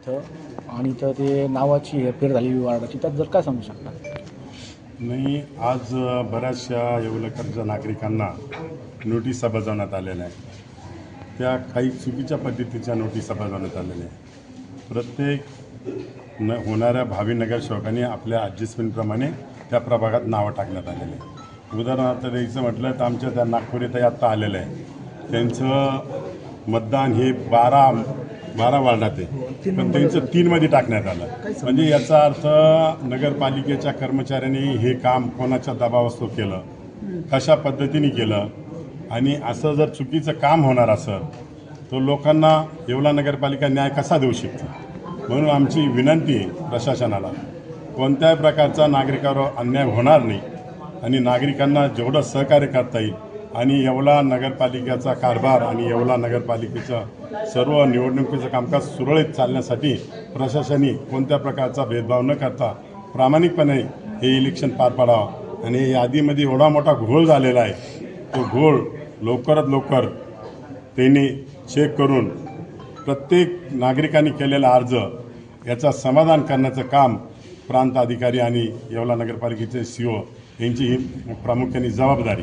इथं आणि तर ते नावाची हेरफेर झाली वार्डाची त्यात जर काय सांगू शकता? नाही आज बऱ्याचशा येवलकरच्या नागरिकांना नोटिसा बजावण्यात आलेल्या आहेत. त्या काही चुकीच्या पद्धतीच्या नोटिसा बजावण्यात आलेल्या आहेत. प्रत्येक न होणाऱ्या भावी नगरसेवकांनी आपल्या ॲडजस्टमेंटप्रमाणे त्या प्रभागात नावं टाकण्यात आलेले आहे उदाहरणार्थ द्यायचं म्हटलं तर आमच्या त्या नागपूर येथे आत्ता आलेलं आहे. त्यांचं मतदान हे बारा बारा वार्डात आहे. पण त्यांचं तीनमध्ये टाकण्यात आलं. म्हणजे याचा अर्थ नगरपालिकेच्या कर्मचाऱ्यांनी हे काम कोणाच्या दबावास्तव केलं कशा पद्धतीने केलं आणि असं जर चुकीचं काम होणार असं तर लोकांना येवला नगरपालिका न्याय कसा देऊ शकते? म्हणून आमची विनंती आहे प्रशासनाला कोणत्याही प्रकारचा नागरिकावर अन्याय होणार नाही. आणि नागरिकांना जेवढं सहकार्य करता येईल आणि येवला नगरपालिकेचा कारभार आणि येवला नगरपालिकेचं सर्व निवडणुकीचं कामकाज सुरळीत चालण्यासाठी प्रशासनाने कोणत्या प्रकारचा भेदभाव न करता प्रामाणिकपणे हे इलेक्शन पार पाडावं. आणि या यादीमध्ये एवढा मोठा घोळ झालेला आहे. तो घोळ लवकरात लवकर त्यांनी चेक करून प्रत्येक नागरिकांनी केलेला अर्ज याचा समाधान करण्याचं काम प्रांत अधिकारी आणि येवला नगरपालिकेचे सी ओ यांची ही प्रामुख्याने जबाबदारी.